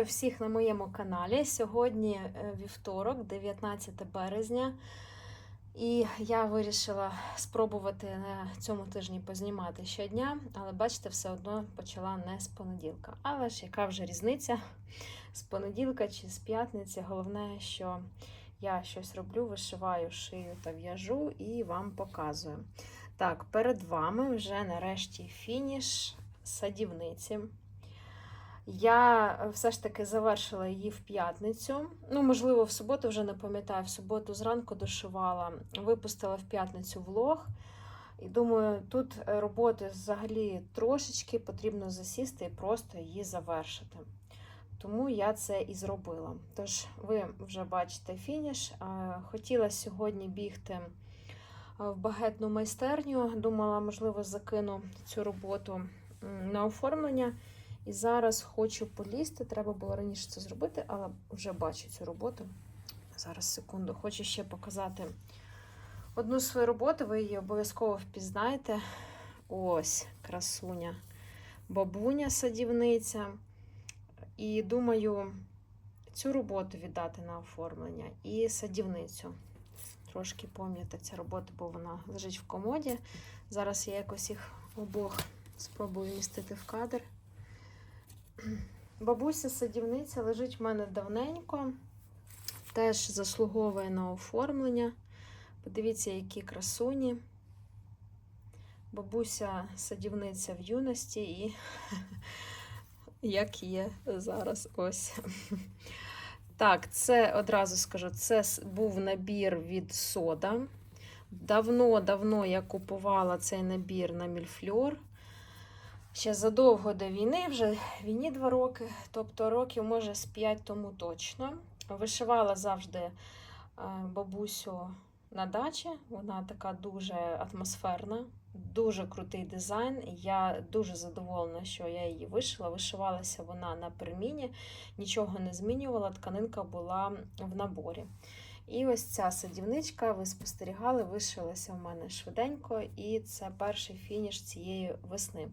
Вітаю всіх на моєму каналі. Сьогодні е, вівторок, 19 березня, і я вирішила спробувати на цьому тижні познімати щодня, але бачите, все одно почала не з понеділка. Але ж яка вже різниця з понеділка чи з п'ятниці? Головне, що я щось роблю, вишиваю, шию та в'яжу і вам показую. Так, перед вами вже нарешті фініш садівниці. Я е, все ж таки завершила її в п'ятницю. Ну, можливо, в суботу вже не пам'ятаю. В суботу зранку дошивала, випустила в п'ятницю влог. І думаю, тут е, роботи взагалі трошечки потрібно засісти і просто її завершити. Тому я це і зробила. Тож, ви вже бачите фініш. Е, Хотіла сьогодні бігти в багетну майстерню. Думала, можливо, закину цю роботу на оформлення. І зараз хочу полізти. Треба було раніше це зробити, але вже бачу цю роботу. Зараз секунду. Хочу ще показати одну свою роботу. Ви її обов'язково впізнаєте. Ось красуня, бабуня садівниця. І думаю, цю роботу віддати на оформлення і садівницю. Трошки пам'ятаю ця робота, бо вона лежить в комоді. Зараз я якось їх обох спробую містити в кадр. Бабуся садівниця лежить в мене давненько, теж заслуговує на оформлення. Подивіться, які красуні. Бабуся садівниця в юності і як є зараз ось. Так, це одразу скажу, це був набір від сода. Давно-давно я купувала цей набір на мільфльор. Ще задовго до війни, вже війні два роки, тобто років, може, з 5 тому точно. Вишивала завжди бабусю на дачі. Вона така дуже атмосферна, дуже крутий дизайн. Я дуже задоволена, що я її вишила. Вишивалася вона на перміні, нічого не змінювала, тканинка була в наборі. І ось ця садівничка, ви спостерігали, вишилася в мене швиденько, і це перший фініш цієї весни.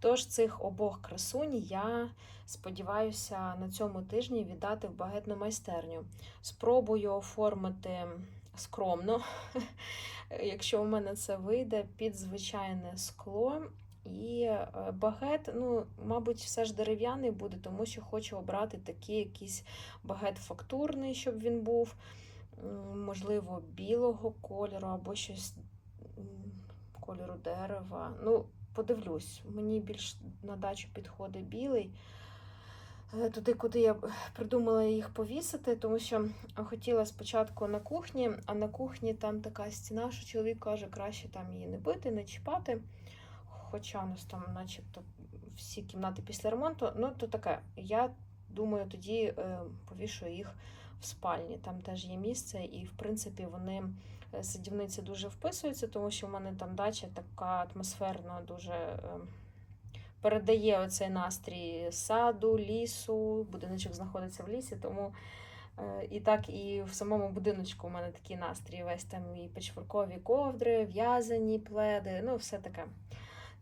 Тож цих обох красунь я сподіваюся на цьому тижні віддати в багетну майстерню. Спробую оформити скромно, якщо у мене це вийде, під звичайне скло. І багет, ну, мабуть, все ж дерев'яний буде, тому що хочу обрати такий якийсь багет фактурний, щоб він був можливо, білого кольору або щось кольору дерева. Ну, подивлюсь, мені більш на дачу підходить білий. Е, туди, куди я придумала їх повісити, тому що хотіла спочатку на кухні, а на кухні там така стіна, що чоловік каже, краще там її не бити, не чіпати. Хоча у нас там, начебто, всі кімнати після ремонту. Ну, то таке, я думаю, тоді е, повішу їх в спальні. Там теж є місце, і, в принципі, вони садівниці дуже вписуються, тому що в мене там дача така атмосферна, дуже е, передає оцей настрій саду, лісу. Будиночок знаходиться в лісі, тому. Е, і так, і в самому будиночку у мене такий настрій. Весь там і печворкові ковдри, в'язані пледи, ну, все таке.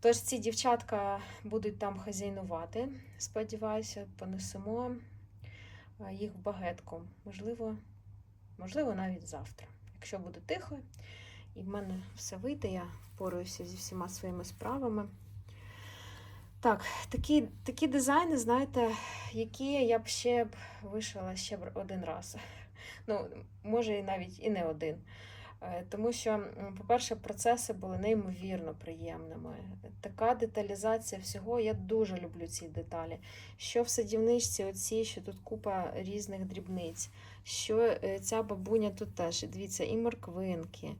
Тож ці дівчатка будуть там хазяйнувати, сподіваюся, понесемо їх в багетку. Можливо, можливо, навіть завтра. Якщо буде тихо, і в мене все вийде, я впораюся зі всіма своїми справами. Так, такі такі дизайни, знаєте, які я б ще б вишила ще б один раз. Ну, може, і навіть і не один. Е, тому що, по-перше, процеси були неймовірно приємними. Така деталізація всього, я дуже люблю ці деталі. Що в садівничці, оці, що тут купа різних дрібниць, що е, ця бабуня тут теж, дивіться, і морквинки,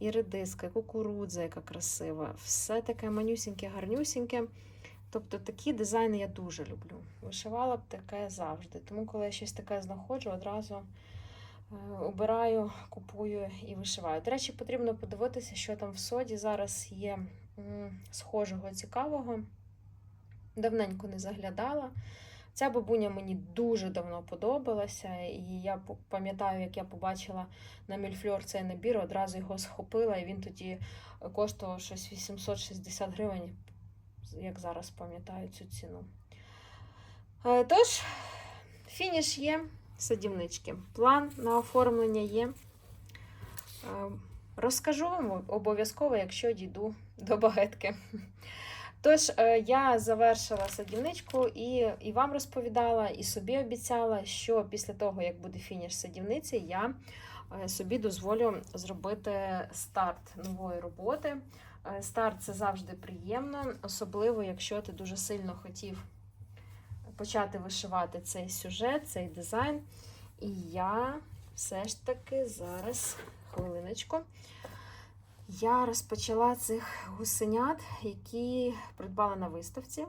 і редиска, і кукурудза, яка красива. Все таке манюсіньке, гарнюсіньке. Тобто такі дизайни я дуже люблю. Вишивала б таке завжди. Тому, коли я щось таке знаходжу, одразу. Е, обираю, купую і вишиваю. До речі, потрібно подивитися, що там в соді зараз є схожого, цікавого. Давненько не заглядала. Ця бабуня мені дуже давно подобалася, і я пам'ятаю, як я побачила на мільфльор цей набір, одразу його схопила, і він тоді коштував щось 860 гривень, як зараз пам'ятаю цю ціну. Е, тож, фініш є, садівнички. План на оформлення є. Е, Розкажу вам обов'язково, якщо дійду до багетки. Тож, е, я завершила садівничку і, і вам розповідала, і собі обіцяла, що після того, як буде фініш садівниці, я е, собі дозволю зробити старт нової роботи. Е, Старт це завжди приємно, особливо, якщо ти дуже сильно хотів почати вишивати цей сюжет, цей дизайн. І я все ж таки зараз, хвилиночку, я розпочала цих гусенят, які придбала на виставці.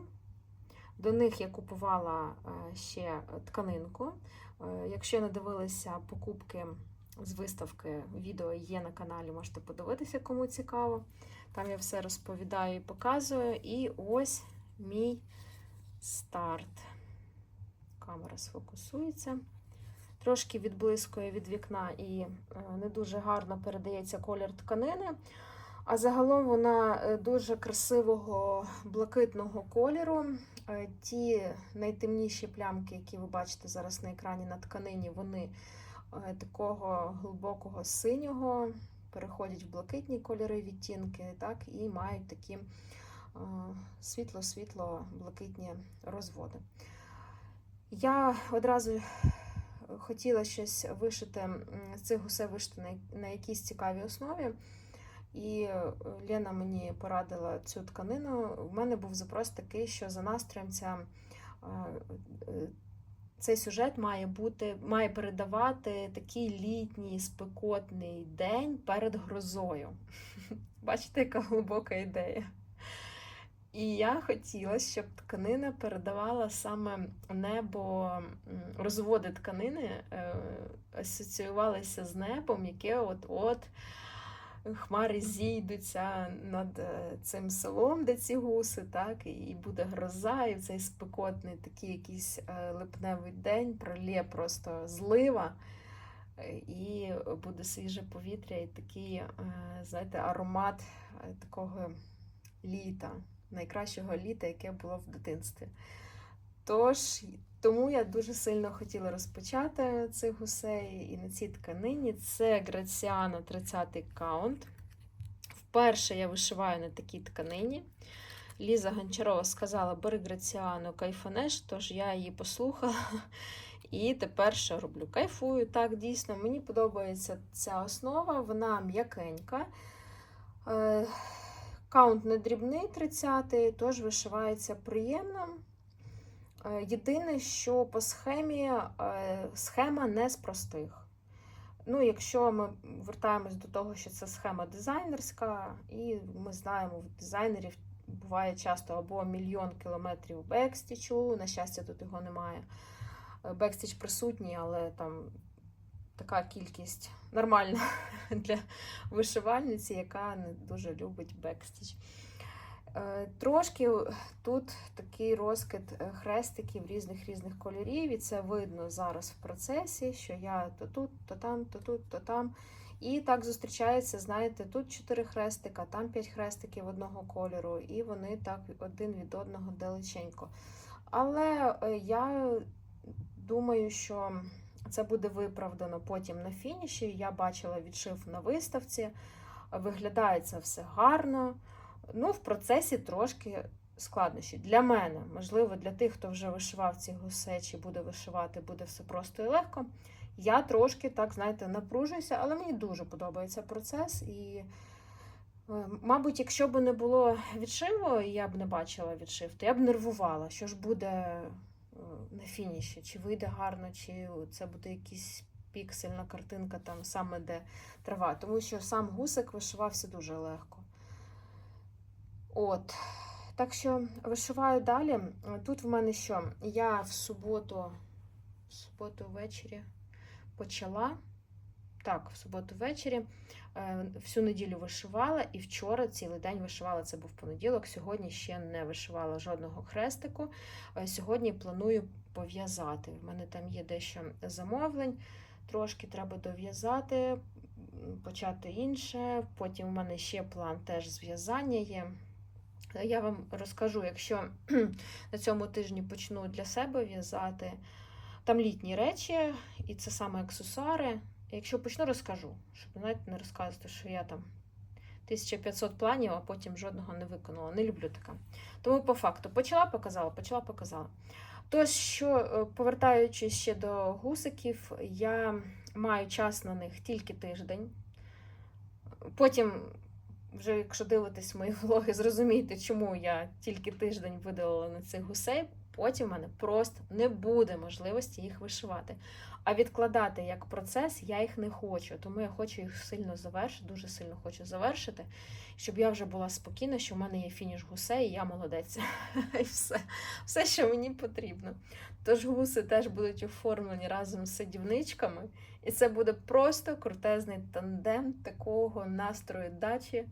До них я купувала е, ще тканинку. Е, Якщо не дивилися покупки з виставки, відео є на каналі, можете подивитися, кому цікаво. Там я все розповідаю і показую. І ось мій старт. Камера сфокусується. Трошки відблискує від вікна і е, не дуже гарно передається колір тканини. А загалом вона е, дуже красивого блакитного кольору. Е, Ті найтемніші плямки, які ви бачите зараз на екрані на тканині, вони такого глибокого синього, переходять в блакитні кольори відтінки, так, і мають такі е, світло-світло блакитні розводи. Я одразу хотіла щось вишити, з цих гусей вишити на, на якійсь цікавій основі. І е, Лена мені порадила цю тканину. У мене був запрос такий, що за настроєм ця, е, е, цей сюжет має бути, має передавати такий літній спекотний день перед грозою. Бачите, яка глибока ідея. І я хотіла, щоб тканина передавала саме небо, розводи тканини е, асоціювалися з небом, яке от-от хмари зійдуться над е, цим селом, де ці гуси, так, і буде гроза, і цей спекотний такий якийсь е, липневий день пролє просто злива, е, і буде свіже повітря, і такий, е, знаєте, аромат е, такого літа, найкращого літа, яке було в дитинстві. Тож, тому я дуже сильно хотіла розпочати цих гусей і на цій тканині. Це Граціана 30 каунт. Вперше я вишиваю на такій тканині. Ліза Гончарова сказала: бери Граціану, кайфанеш, тож я її послухала. І тепер що роблю? Кайфую. Так, дійсно, мені подобається ця основа, вона м'якенька. Каунт не дрібний 30 тож вишивається приємно. Е, Єдине, що по схемі е, схема не з простих. Ну, якщо ми вертаємось до того, що це схема дизайнерська, і ми знаємо, в дизайнерів буває часто або мільйон кілометрів бекстічу, на щастя, тут його немає. Е, Бекстіч присутній, але там така кількість нормальна для вишивальниці, яка не дуже любить бекстіч. Е, Трошки тут такий розкид е, хрестиків різних різних кольорів, і це видно зараз в процесі, що я то тут, то там, то тут, то там. І так зустрічається, знаєте, тут 4 хрестика, там 5 хрестиків одного кольору, і вони так один від одного далеченько. Але е, я думаю, що це буде виправдано потім на фініші. Я бачила відшив на виставці, виглядає це все гарно. Ну, в процесі трошки складнощі. Для мене, можливо, для тих, хто вже вишивав ці гусей чи буде вишивати, буде все просто і легко. Я трошки, так, знаєте, напружуюся, але мені дуже подобається процес. І, е, мабуть, якщо б не було відшиву, і я б не бачила відшив, то я б нервувала, що ж буде на фініші, чи вийде гарно, чи це буде якийсь піксельна картинка, там саме де трава. Тому що сам гусик вишивався дуже легко. От. Так що вишиваю далі. Тут в мене що? Я в суботу, в суботу ввечері почала. Так, в суботу ввечері е, всю неділю вишивала, і вчора цілий день вишивала. Це був понеділок. Сьогодні ще не вишивала жодного хрестику. Е, Сьогодні планую пов'язати. В мене там є дещо замовлень, трошки треба дов'язати, почати інше. Потім в мене ще план теж зв'язання є. Я вам розкажу, якщо на цьому тижні почну для себе в'язати, Там літні речі, і це саме аксесуари. Якщо почну, розкажу, щоб знаєте, не розказувати, що я там 1500 планів, а потім жодного не виконала. Не люблю таке. Тому по факту почала, показала, почала, показала. Тож, що, е, повертаючись ще до гусиків, я маю час на них тільки тиждень. Потім, вже якщо дивитесь мої влоги, зрозумієте, чому я тільки тиждень видалила на цих гусей. Потім в мене просто не буде можливості їх вишивати. А відкладати як процес я їх не хочу, тому я хочу їх сильно завершити, дуже сильно хочу завершити, щоб я вже була спокійна, що в мене є фініш гусей, і я молодець. І все, все, що мені потрібно. Тож гуси теж будуть оформлені разом з садівничками, і це буде просто крутезний тандем такого настрою дачі.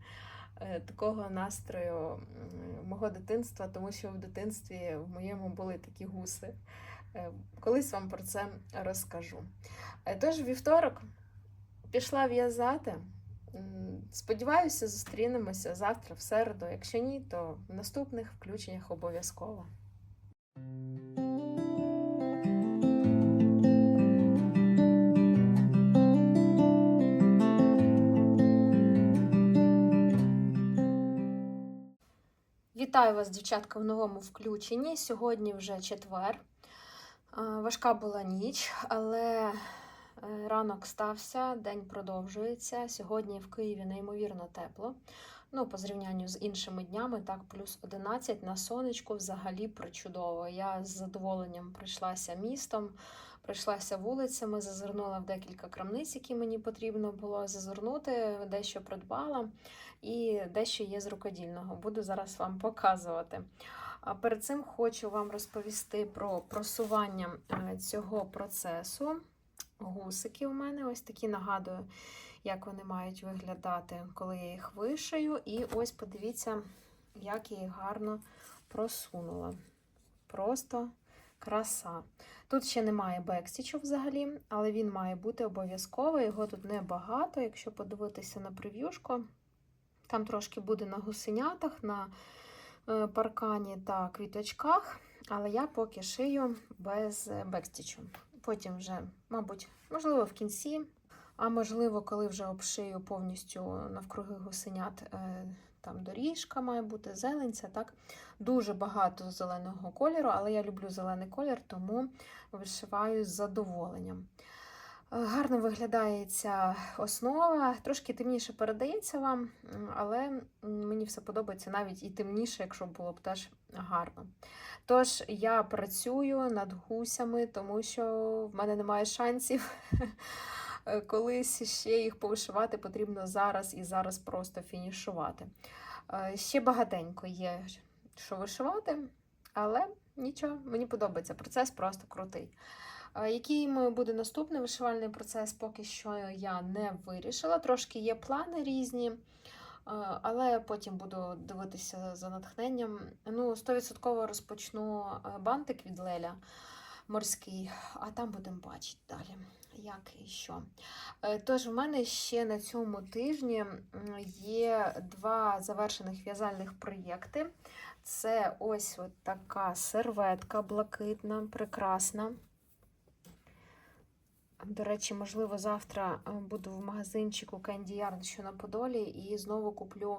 Е, Такого настрою мого дитинства, тому що в дитинстві в моєму були такі гуси. Е, Колись вам про це розкажу. Е, Тож, вівторок пішла в'язати. Сподіваюся, зустрінемося завтра, в середу. Якщо ні, то в наступних включеннях обов'язково. Вітаю вас, дівчатка, в новому включенні. Сьогодні вже четвер. Важка була ніч, але е, ранок стався, день продовжується. Сьогодні в Києві неймовірно тепло. Ну, по зрівнянню з іншими днями, так, плюс 11 на сонечку взагалі причудово. Я з задоволенням пройшлася містом, пройшлася вулицями, зазирнула в декілька крамниць, які мені потрібно було зазирнути, дещо придбала і дещо є з рукодільного. Буду зараз вам показувати. А перед цим хочу вам розповісти про просування е, цього процесу. Гусики у мене ось такі нагадую, як вони мають виглядати, коли я їх вишию. І ось подивіться, як я їх гарно просунула. Просто краса. Тут ще немає бекстічу взагалі, але він має бути обов'язково. Його тут небагато. Якщо подивитися на прев'юшку, там трошки буде на гусенятах, на е, паркані та квіточках, але я поки шию без е, бекстічу. Потім вже, мабуть, можливо, в кінці, а можливо, коли вже обшию повністю навкруги гусенят, е, там доріжка має бути, зеленця, так. Дуже багато зеленого кольору, але я люблю зелений колір, тому вишиваю з задоволенням. Гарно виглядає ця основа, трошки темніше передається вам, але мені все подобається навіть і темніше, якщо було б теж гарно. Тож я працюю над гусями, тому що в мене немає шансів. Колись ще їх повишивати потрібно зараз і зараз просто фінішувати. Е, Ще багатенько є, що вишивати, але нічого, мені подобається. Процес просто крутий. Е, Який м- буде наступний вишивальний процес, поки що я не вирішила. Трошки є плани різні, е, але потім буду дивитися за натхненням. Ну, 100% розпочну е, бантик від Леля морський, а там будемо бачити далі, як і що. Е, Тож, в мене ще на цьому тижні є два завершених в'язальних проєкти. Це ось от така серветка блакитна, прекрасна. До речі, можливо, завтра е, буду в магазинчику Candy Yarn, що на Подолі, і знову куплю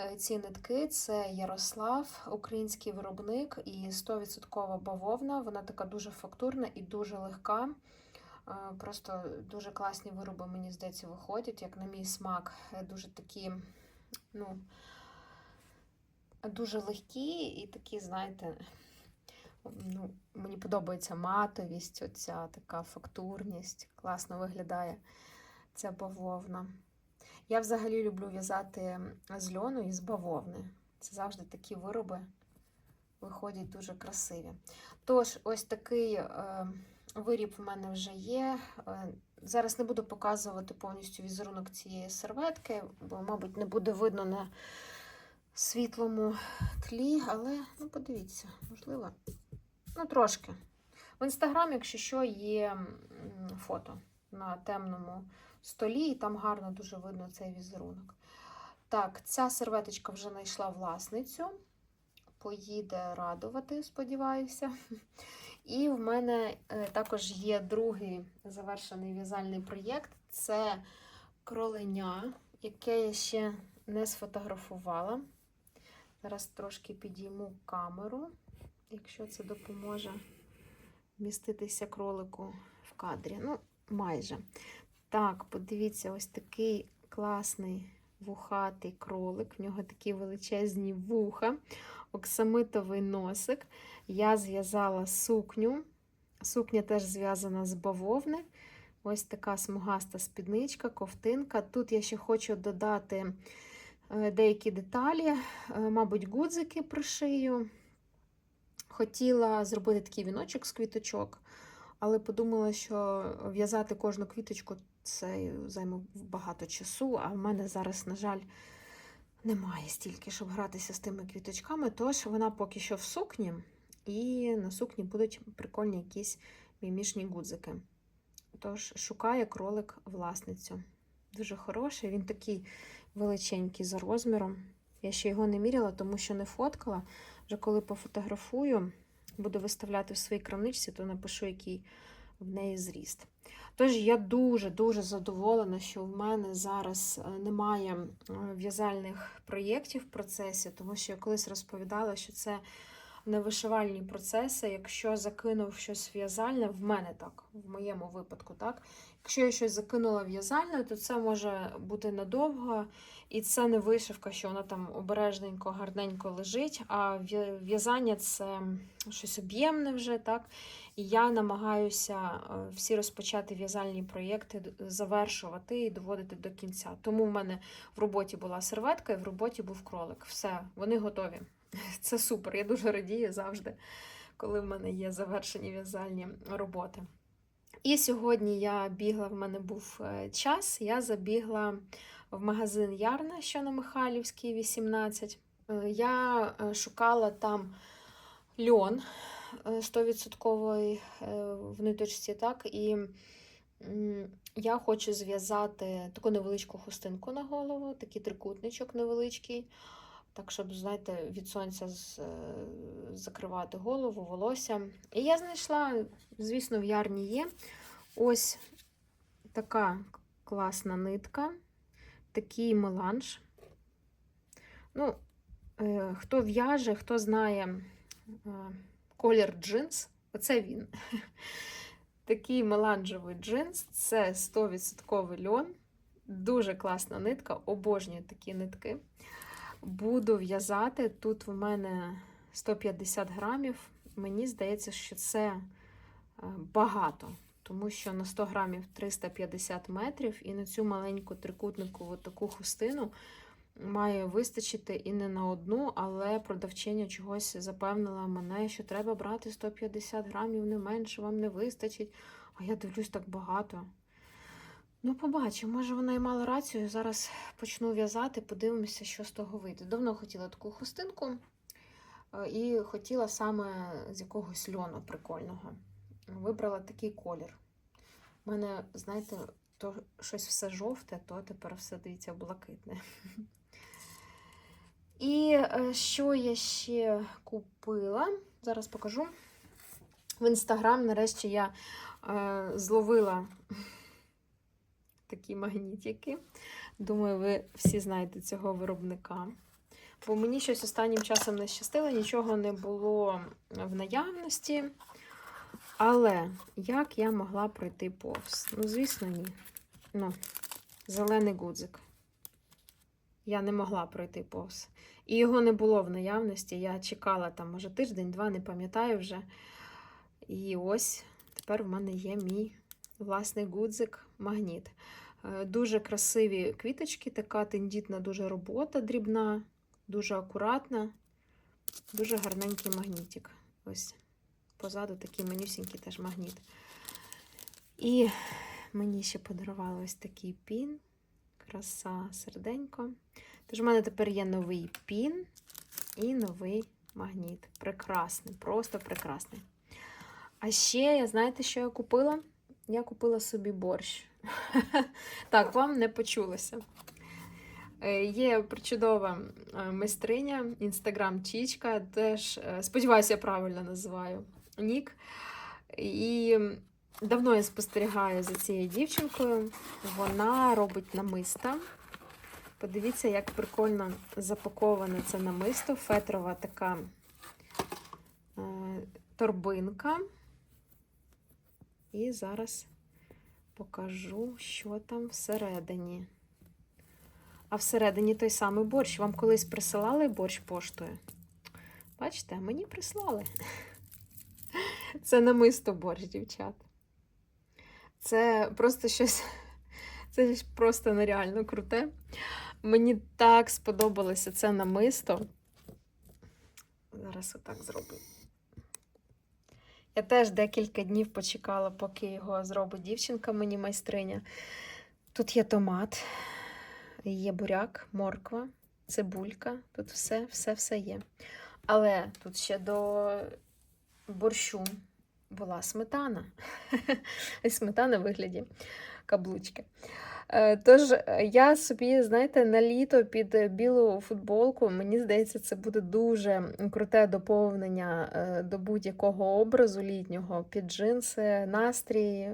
е, ці нитки. Це Ярослав, український виробник і 100% бавовна. Вона така дуже фактурна і дуже легка. Е, Просто дуже класні вироби, мені здається, виходять, як на мій смак. Дуже такі, ну, дуже легкі і такі, знаєте, ну, мені подобається матовість, оця така фактурність. Класно виглядає ця бавовна. Я взагалі люблю в'язати з льону і з бавовни. Це завжди такі вироби виходять дуже красиві. Тож, ось такий е, виріб в мене вже є. Е, зараз не буду показувати повністю візерунок цієї серветки, бо, мабуть, не буде видно на світлому тлі, але ну, подивіться, можливо. Ну, трошки. В інстаграм, якщо що, є фото на темному столі, і там гарно дуже видно цей візерунок. Так, ця серветочка вже знайшла власницю. Поїде радувати, сподіваюся. І в мене е, також є другий завершений в'язальний проєкт. Це кроленя, яке я ще не сфотографувала. Зараз трошки підійму камеру, якщо це допоможе міститися кролику в кадрі. Ну, майже. Так, подивіться, ось такий класний вухатий кролик. В нього такі величезні вуха, оксамитовий носик. Я зв'язала сукню. Сукня теж зв'язана з бавовни. Ось така смугаста спідничка, ковтинка. Тут я ще хочу додати деякі деталі, е, мабуть, гудзики пришию. Хотіла зробити такий віночок з квіточок, але подумала, що в'язати кожну квіточку це займе багато часу, а в мене зараз, на жаль, немає стільки, щоб гратися з тими квіточками. Тож вона поки що в сукні, і на сукні будуть прикольні якісь мімішні гудзики. Тож шукає кролик власницю. Дуже хороший, він такий величенький за розміром. Я ще його не міряла, тому що не фоткала. Вже коли пофотографую, буду виставляти в своїй крамничці, то напишу, який в неї зріст. Тож я дуже-дуже задоволена, що в мене зараз е, немає е, в'язальних проєктів в процесі, тому що я колись розповідала, що це не вишивальні процеси. Якщо закинув щось в'язальне, в мене так, в моєму випадку, так. Якщо я щось закинула в'язальне, то це може бути надовго, і це не вишивка, що вона там обережненько, гарненько лежить, а в'язання це щось об'ємне вже, так. І я намагаюся е, всі розпочати в'язальні проєкти завершувати і доводити до кінця. Тому в мене в роботі була серветка і в роботі був кролик. Все, вони готові. Це супер. Я дуже радію завжди, коли в мене є завершені в'язальні роботи. І сьогодні я бігла, в мене був е, час, я забігла в магазин Ярна, що на Михайлівській, 18. Е, Я е, шукала там льон е, 100% е, в ниточці, так, і я хочу зв'язати таку невеличку хустинку на голову, такий трикутничок невеличкий. Так, щоб, знаєте, від сонця з- е, закривати голову, волосся. І я знайшла, звісно, в ярні є ось така класна нитка, такий меланж. Ну, е, хто в'яже, хто знає е, колір джинс, оце він. Такий меланжевий джинс це 100% льон. Дуже класна нитка, обожнюю такі нитки. Буду в'язати. Тут в мене 150 грамів. Мені здається, що це е, багато, тому що на 100 грамів 350 метрів, і на цю маленьку трикутникову таку хустину має вистачити і не на одну, але продавчиня чогось запевнила мене, що треба брати 150 грамів, не менше, вам не вистачить. А я дивлюсь так багато. Ну, побачимо, може вона і мала рацію. Зараз почну в'язати, подивимося, що з того вийде. Давно хотіла таку хустинку е, і хотіла саме з якогось льону прикольного. Вибрала такий колір. У мене, знаєте, то щось все жовте, то тепер все дивіться блакитне. І е, що я ще купила? Зараз покажу. В інстаграм, нарешті, я е, зловила такі магнітики. Думаю, ви всі знаєте цього виробника. Бо мені щось останнім часом не щастило, нічого не було в наявності. Але як я могла пройти повз? Ну, звісно, ні. Ну, зелений гудзик. Я не могла пройти повз. І його не було в наявності. Я чекала там, може, тиждень-два, не пам'ятаю вже. І ось тепер в мене є мій власний гудзик магніт. Е, Дуже красиві квіточки, така тендітна дуже робота дрібна, дуже акуратна, дуже гарненький магнітик. Ось позаду такий манюсінький теж магніт. І мені ще подарували ось такий пін. Краса, серденько. Тож в мене тепер є новий пін і новий магніт. Прекрасний, просто прекрасний. А ще, знаєте, що я купила? Я купила собі борщ. Так, вам не почулося. Е, Є причудова е, майстриня, інстаграм Чічка, теж е, сподіваюся, я правильно називаю Нік. І давно я спостерігаю за цією дівчинкою. Вона робить намиста. Подивіться, як прикольно запаковане це намисто. Фетрова така торбинка. І зараз покажу, що там всередині. А всередині той самий борщ. Вам колись присилали борщ поштою? Бачите, мені прислали. Це намисто борщ, дівчат. Це просто щось. Це просто нереально круте. Мені так сподобалося це намисто. Зараз отак зроблю. Я теж декілька днів почекала, поки його зробить дівчинка, мені майстриня. Тут є томат, є буряк, морква, цибулька. Тут все, все, все є. Але тут ще до борщу була сметана. Сметана в вигляді каблучки. Е, Тож е, я собі, знаєте, на літо під білу футболку, мені здається, це буде дуже круте доповнення е, до будь-якого образу літнього під джинси, настрій.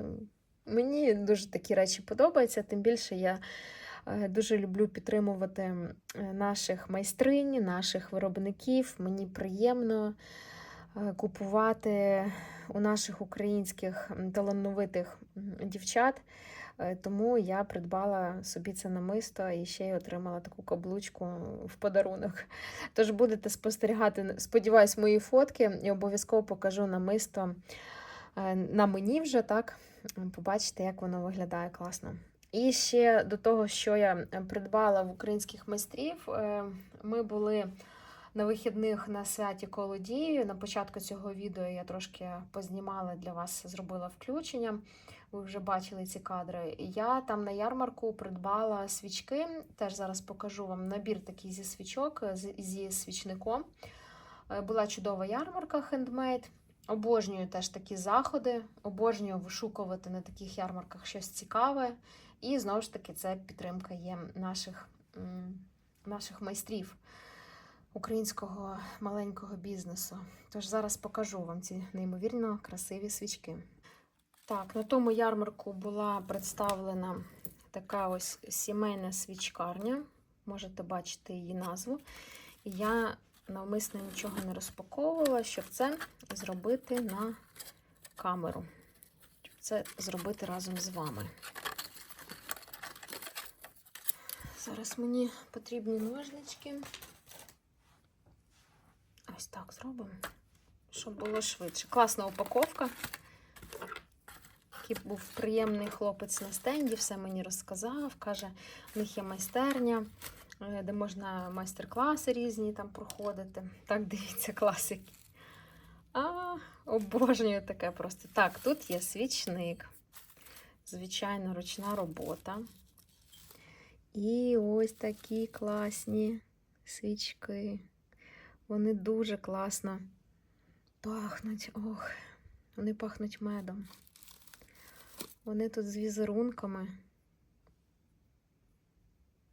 Мені дуже такі речі подобаються, тим більше я дуже люблю підтримувати наших майстринь, наших виробників. Мені приємно купувати у наших українських талановитих дівчат. Е, Тому я придбала собі це намисто і ще й отримала таку каблучку в подарунок. Тож будете спостерігати, сподіваюсь, мої фотки і обов'язково покажу намисто е, на мені вже так. Побачите, як воно виглядає класно. І ще до того, що я е, придбала в українських майстрів, е, ми були на вихідних на святі Колодії. На початку цього відео я трошки познімала для вас, зробила включення. Ви вже бачили ці кадри. Я там на ярмарку придбала свічки. Теж зараз покажу вам набір такий зі свічок, зі свічником. Е, Була чудова ярмарка хендмейд. Обожнюю теж такі заходи, обожнюю вишукувати на таких ярмарках щось цікаве. І знову ж таки, це підтримка є наших, наших майстрів українського маленького бізнесу. Тож зараз покажу вам ці неймовірно красиві свічки. Так, на тому ярмарку була представлена така ось сімейна свічкарня. Можете бачити її назву. Я навмисно нічого не розпаковувала, щоб це зробити на камеру. Щоб це зробити разом з вами. Зараз мені потрібні ножнички. Ось так зробимо, щоб було швидше. Класна упаковка. Такий був приємний хлопець на стенді, все мені розказав. Каже, у них є майстерня, е, де можна майстер-класи різні там проходити. Так, дивіться, класики. А, обожнюю таке просто. Так, тут є свічник. Звичайно, ручна робота. І ось такі класні свічки. Вони дуже класно пахнуть. Ох, вони пахнуть медом. Вони тут з візерунками.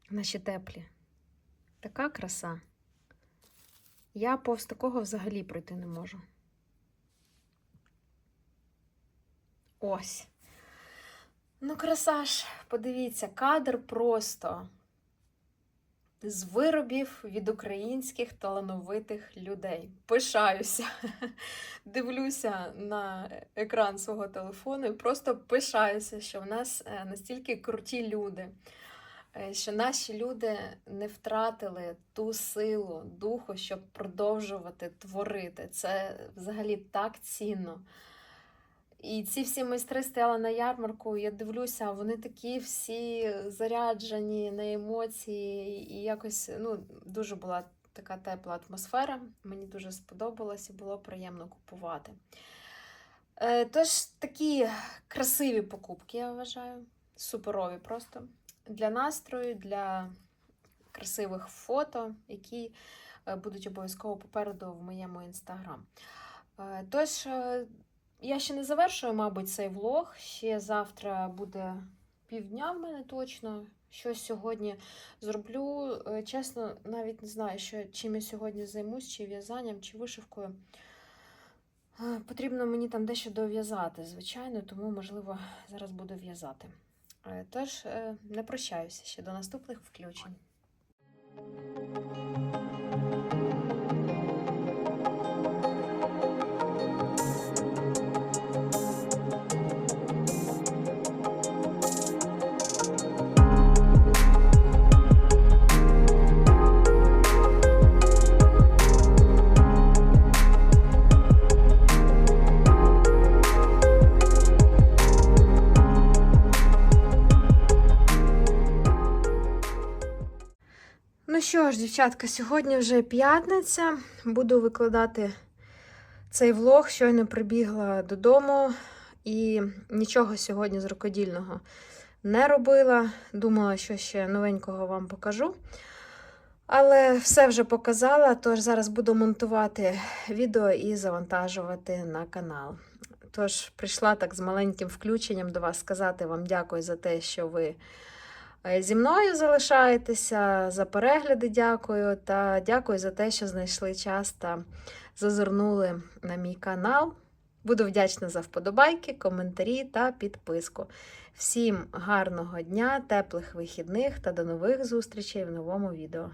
Наші теплі. Така краса. Я повз такого взагалі пройти не можу. Ось. Ну, краса ж, подивіться, кадр просто з виробів від українських талановитих людей. Пишаюся. Дивлюся на екран свого телефону і просто пишаюся, що в нас е, настільки круті люди, е, що наші люди не втратили ту силу духу, щоб продовжувати творити. Це взагалі так цінно. І ці всі майстри стояли на ярмарку, я дивлюся, вони такі всі заряджені на емоції, і якось ну, дуже була така тепла атмосфера. Мені дуже сподобалось і було приємно купувати. Е, Тож такі красиві покупки, я вважаю, суперові просто для настрою, для красивих фото, які е, будуть обов'язково попереду в моєму інстаграм. Е, Тож. Я ще не завершую, мабуть, цей влог. Ще завтра буде півдня в мене точно, Щось сьогодні зроблю. Е, Чесно, навіть не знаю, що, чим я сьогодні займусь, чи в'язанням, чи вишивкою. Е, Потрібно мені там дещо дов'язати, звичайно, тому, можливо, зараз буду в'язати. Е, Тож, не прощаюся ще до наступних включень. Що ж, дівчатка, сьогодні вже п'ятниця. Буду викладати цей влог. Щойно прибігла додому і нічого сьогодні з рукодільного не робила. Думала, що ще новенького вам покажу. Але все вже показала, тож зараз буду монтувати відео і завантажувати на канал. Тож прийшла так з маленьким включенням до вас сказати вам дякую за те, що ви зі мною залишаєтеся, за перегляди дякую та дякую за те, що знайшли час та зазирнули на мій канал. Буду вдячна за вподобайки, коментарі та підписку. Всім гарного дня, теплих вихідних та до нових зустрічей в новому відео.